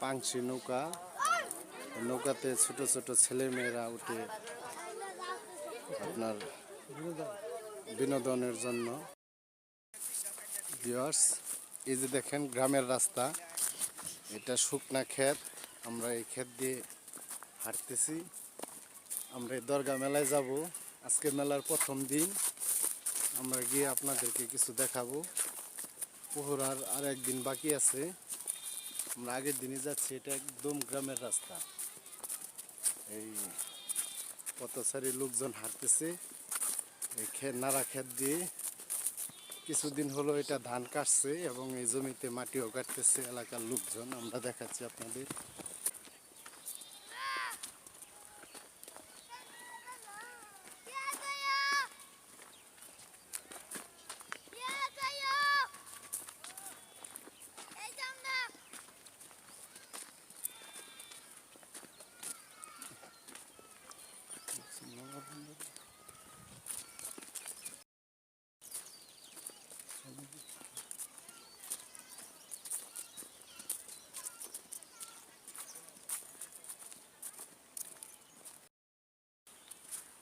পাংশি নৌকা। নৌকাতে ছোট ছোট ছেলে মেয়েরা উঠে আপনার বিনোদনের জন্য। ভিউয়ার্স এই যে দেখেন গ্রামের রাস্তা, এটা শুকনা ক্ষেত, আমরা এই ক্ষেত দিয়ে হাঁটতেছি। আমরা দরগা মেলায় যাব, আজকে মেলার প্রথম দিন। আমরা গিয়ে আপনাদেরকে কিছু দেখাবো। পোহরার আর একদিন বাকি আছে। আমরা আগের দিনে যাচ্ছি, এটা একদম গ্রামের রাস্তা। এই পথচারী লোকজন হাঁটতেছে, এই ক্ষেত নাড়া খেত দিয়ে। কিছুদিন হলো এটা ধান কাটছে এবং এই জমিতে মাটিও কাটতেছে, এলাকার লোকজন। আমরা দেখাচ্ছি আপনাদের।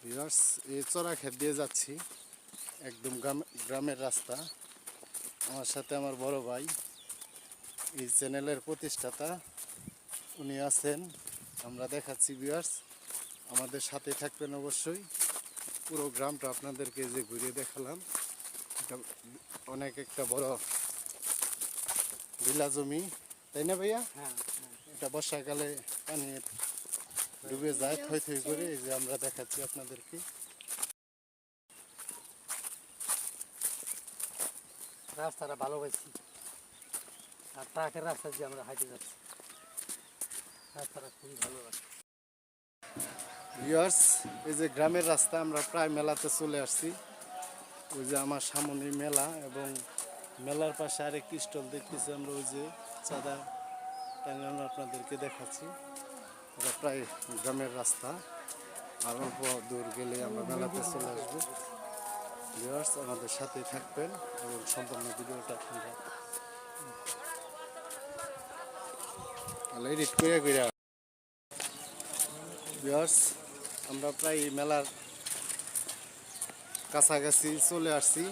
ভিউয়ার্স এই চড়া ক্ষেত দিয়ে যাচ্ছি। একদম গ্রাম গ্রামের রাস্তা। আমার সাথে আমার বড় ভাই এই চ্যানেলের প্রতিষ্ঠাতা। উনি আছেন। আমরা দেখাচ্ছি ভিউয়ার্স। আমাদের সাথে থাকবেন অবশ্যই। পুরো গ্রামটা আপনাদেরকে যে ঘুরিয়ে দেখালাম। এটা অনেক একটা বড় বিলা জমি। তাই না ভাইয়া? এটা বর্ষাকালে পানি ডুবে যায়, থই থই করে এই যে আমরা দেখাচ্ছি আপনাদেরকে। রাস্তাটা ভালো পাইছি। আর ট্রাকের রাস্তা দিয়ে আমরা হাইটে যাচ্ছি। রাস্তাটা খুবই ভালো রাস্তা ভিউয়ার্স, এই যে গ্রামের রাস্তা, আমরা প্রায় মেলাতে চলে আসছি। ওই যে আমার সামনে মেলা এবং মেলার পাশে আরেকটি স্টল দেখতেছি আমরা, ওই যে চাঁদা টাঙ্গানো আপনাদেরকে দেখাচ্ছি। এটা প্রায় গ্রামের রাস্তা। আর অল্প দূর গেলে আমরা মেলাতে চলে আসব। ভিউয়ার্স আমাদের সাথে থাকবেন এবং সম্পূর্ণ ভিডিওটা আপনারা এডিট করে করে ভিউয়ার্স আমরা প্রায় মেলার কাছাকাছি চলে আসছি।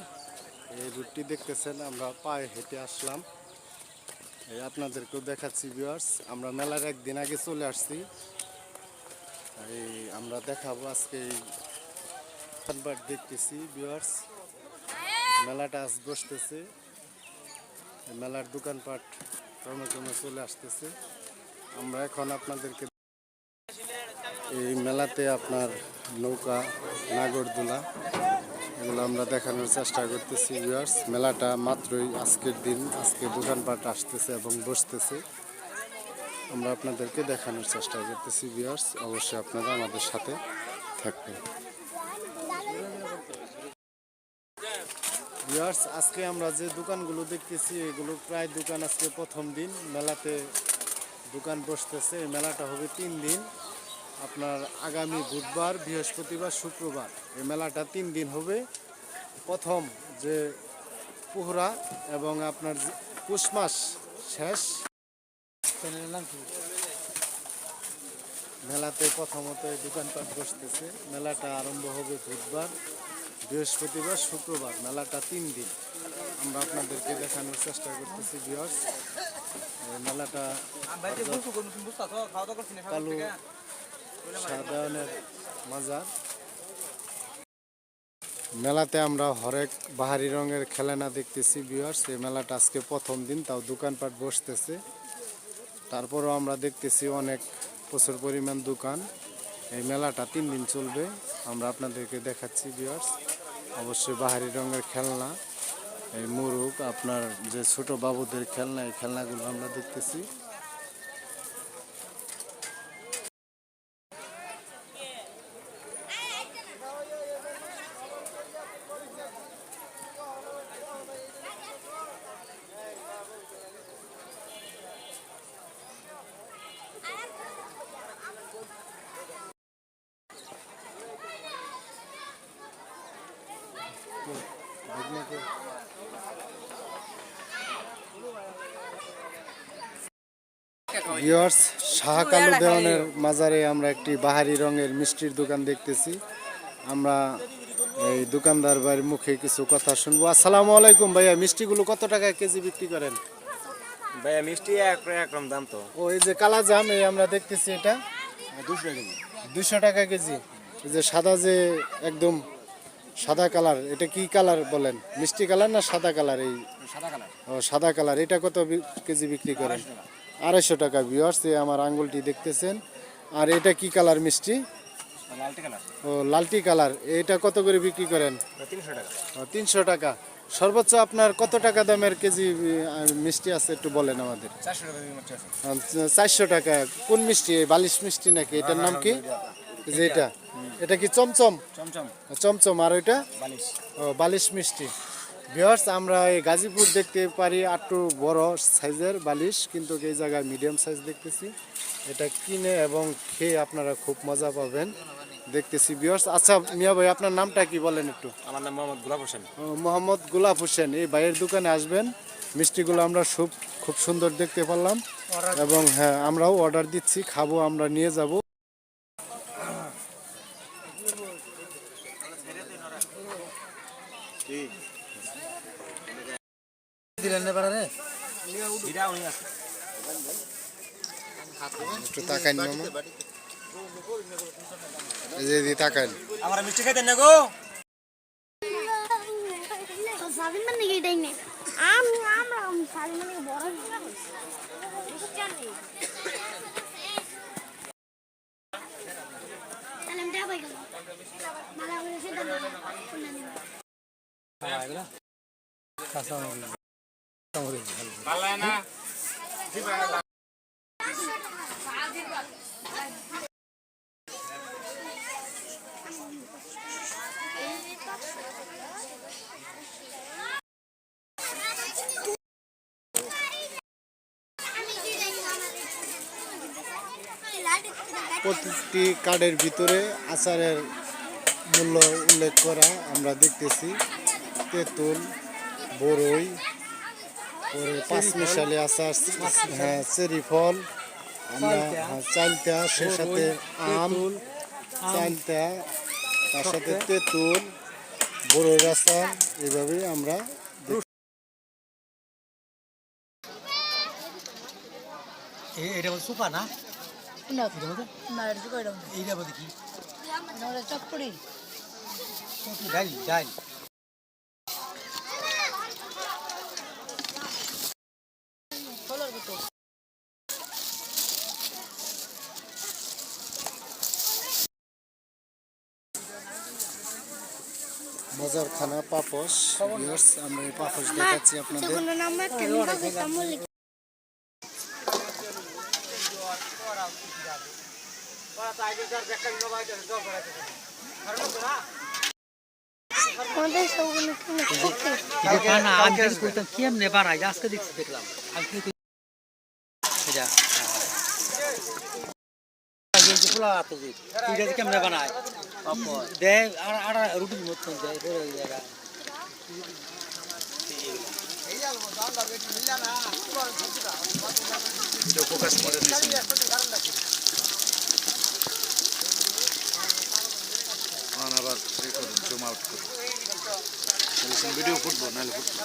এই রুটটি দেখতেছেন, আমরা পায়ে হেঁটে আসলাম। আপনাদেরকেও দেখাচ্ছি ভিউয়ার্স আমরা মেলার একদিন আগে চলে আসছি। এই আমরা দেখাবো আজকে এই দেখতেছি ভিউয়ার্স মেলাটা আজ বসতেছে। মেলার দোকানপাট ক্রমে ক্রমে চলে আসতেছে। আমরা এখন আপনাদেরকে এই মেলাতে আপনার নৌকা, নাগরদোলা এগুলো আমরা দেখানোর চেষ্টা করতেছি ভিউয়ার্স মেলাটা মাত্রই আজকের দিন, আজকে দোকানপাট আসতেছে এবং বসতেছে। আমরা আপনাদেরকে দেখানোর চেষ্টা করতেছি ভিউয়ার্স অবশ্যই আপনারা আমাদের সাথে থাকবেন। ভিউয়ার্স আজকে আমরা যে দোকানগুলো দেখতেছি, এগুলো প্রায় দোকান আজকে প্রথম দিন। মেলাতে দোকান বসতেছে। মেলাটা হবে তিন দিন। আপনার আগামী বুধবার বৃহস্পতিবার শুক্রবার। এই মেলাটা তিন দিন হবে। প্রথম যে পুহরা এবং আপনার যে পুষ মাস শেষ। মেলাতে প্রথমত দোকানপাট বসতেছে। মেলাটা আরম্ভ হবে বুধবার বৃহস্পতিবার শুক্রবার। মেলাটা তিন দিন। আমরা আপনাদেরকে দেখানোর চেষ্টা করতেছি বিয়ার্স মেলাটা কালু সাধারণের মাজার। মেলাতে আমরা হরেক বাহারি রঙের খেলনা দেখতেছি বিয়ার্স এই মেলাটা আজকে প্রথম দিন, তাও দোকানপাট বসতেছে। তারপরও আমরা দেখতেছি অনেক প্রচুর পরিমাণ দোকান। এই মেলাটা তিন দিন চলবে। আমরা আপনাদেরকে দেখাচ্ছি বিয়ার্স অবশ্যই বাহারি রঙের খেলনা, এই মুরুগ আপনার যে ছোট বাবুদের খেলনা, এই খেলনাগুলো আমরা দেখতেছি। ভিউয়ার্স শাহ কালু দেওয়ানের মাজারে আমরা একটি বাহারি রঙের মিষ্টির দোকান দেখতেছি। আমরা এই দোকানদার বাড়ির মুখে কিছু কথা শুনব। আসসালামু আলাইকুম ভাইয়া মিষ্টিগুলো কত টাকা কেজি বিক্রি করেন? ভাইয়া মিষ্টি একরকম দাম তো। ও এই যে কালা জাম এই আমরা দেখতেছি এটা। দুশো কেজি। দুশো টাকা কেজি। এই যে সাদা যে একদম সাদা কালার এটা কি কালার বলেন? মিষ্টি কালার না সাদা কালার এই? সাদা কালার। ও সাদা কালার। এটা কত কেজি বিক্রি করেন? আড়াইশো টাকা ভিউয়ার্স এই আমার আঙ্গুলটি দেখতেছেন। আর এটা কি কালার মিষ্টি? ও লালটি কালার। এটা কত করে বিক্রি করেন? তিনশো টাকা। সর্বোচ্চ আপনার কত টাকা দামের কেজি মিষ্টি আছে একটু বলেন আমাদের? চারশো টাকা কোন মিষ্টি? বালিশ মিষ্টি নাকি? এটার নাম কি? যে এটা এটা কি চমচম? চমচম। চমচম। আর ওইটা? বালিশ। ও বালিশ মিষ্টি। ভিওর্স আমরা এই গাজীপুর দেখতে পারি একটু বড় সাইজের বালিশ কিন্তু এই জায়গায় মিডিয়াম সাইজ দেখতেছি। এটা কিনে এবং খেয়ে আপনারা খুব মজা পাবেন দেখতেছি। ভিওর্স আচ্ছা মিয়া ভাই আপনার নামটা কি বলেন একটু? আমার নাম মোহাম্মদ গোলাপ হোসেন। ও, মোহাম্মদ গোলাপ হোসেন এই ভাইয়ের দোকানে আসবেন। মিষ্টিগুলো আমরা খুব খুব সুন্দর দেখতে পারলাম। এবং হ্যাঁ আমরাও অর্ডার দিচ্ছি খাব আমরা নিয়ে যাব দিলেন না পারে এটা উনি আছে একটু তাকান মামা। এই যে এদিকে তাকান আমার মিষ্টি খাইতেন না? গো সাবি মানে কি দেই না আমি আমরা মানে বড় কাঁচা প্রতিটি কার্ডের ভিতরে আচারের মূল্য উল্লেখ করা আমরা দেখতেছি। তেঁতুল বড়ই পরে পাঁচ মিশালি আচার হ্যাঁ চেরি ফল। আমরা হ্যাঁ, চালতা সে সাথে আম চালতা তার সাথে তেঁতুল বড়ইর আচার এইভাবেই আমরা এটা সুপা না? না এটা কই দাও এইটা কি ডাল ডাল মজার খানা পাপস আমরা এই পাপস দেখাচ্ছি আপনাদের তখন নাম্বার টেন বাজে তামল আমাদের সবগুলো কিনে করতে এটা না আমি তো কইতাম কেমনে বাড়াই আজকে দেখছি দেখলাম। কেমনে বানায়? দে আর আর রুটির মতন দেয় ফোকাস করে আবার এ করুন জুম আউট করুন ভিডিও ফুটবল নাহলে ফুটবল